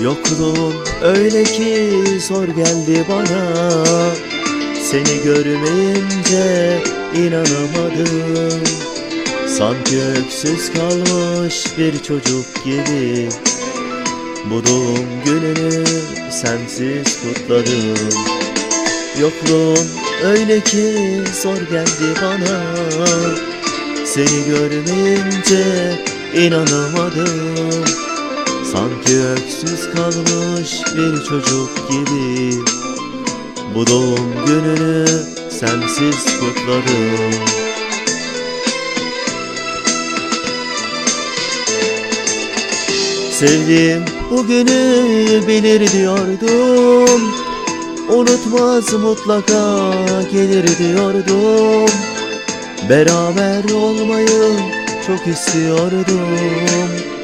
Yokluğun öyle ki zor geldi bana. Seni görmeyince inanamadım. Sanki öksüz kalmış bir çocuk gibi. Bu doğum gününü sensiz kutladım. Yokluğun öyle ki zor geldi bana. Seni görmeyince inanamadım Sanki öksüz kalmış bir çocuk gibi. Bu doğum gününü sensiz kutladım. Sevdiğim bugünü bilir diyordum. Unutmaz mutlaka gelir diyordum. Beraber olmayı çok istiyordum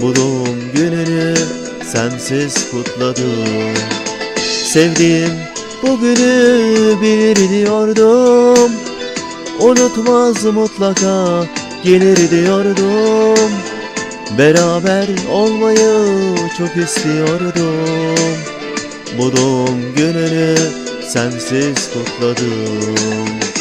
Bu doğum gününü sensiz kutladım. Sevdiğim bugünü bilir diyordum Unutmaz mutlaka gelir diyordum. Beraber olmayı çok istiyordum. Bu doğum gününü sensiz kutladım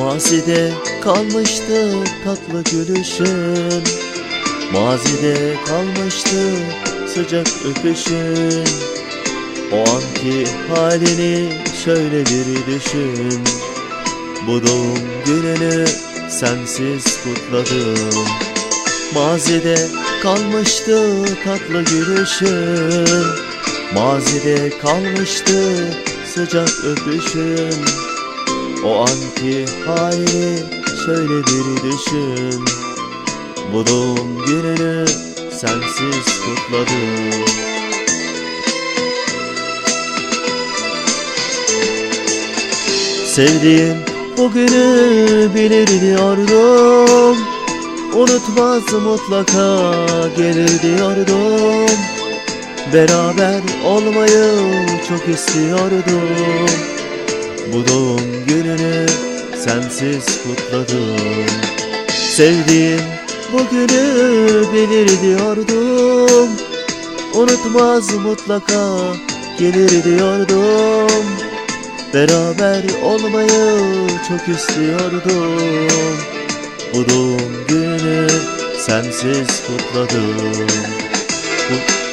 Mazide kalmıştı tatlı gülüşün. Mazide kalmıştı sıcak öpüşün. O anki halini şöyle bir düşün. Bu doğum gününü sensiz kutladım. Mazide kalmıştı tatlı gülüşün. Mazide kalmıştı sıcak öpüşün o anki halini şöyle bir düşün. Bu doğum gününü sensiz kutladım. Sevdiğim bugünü bilir diyordum. Unutmaz mutlaka gelir diyordum. Beraber olmayı çok istiyordum bu doğum gününü sensiz kutladım. Sevdiğim bugünü bilir diyordum. Unutmaz mutlaka gelir diyordum. Beraber olmayı çok istiyordum. Bu doğum gününü sensiz kutladım. Bu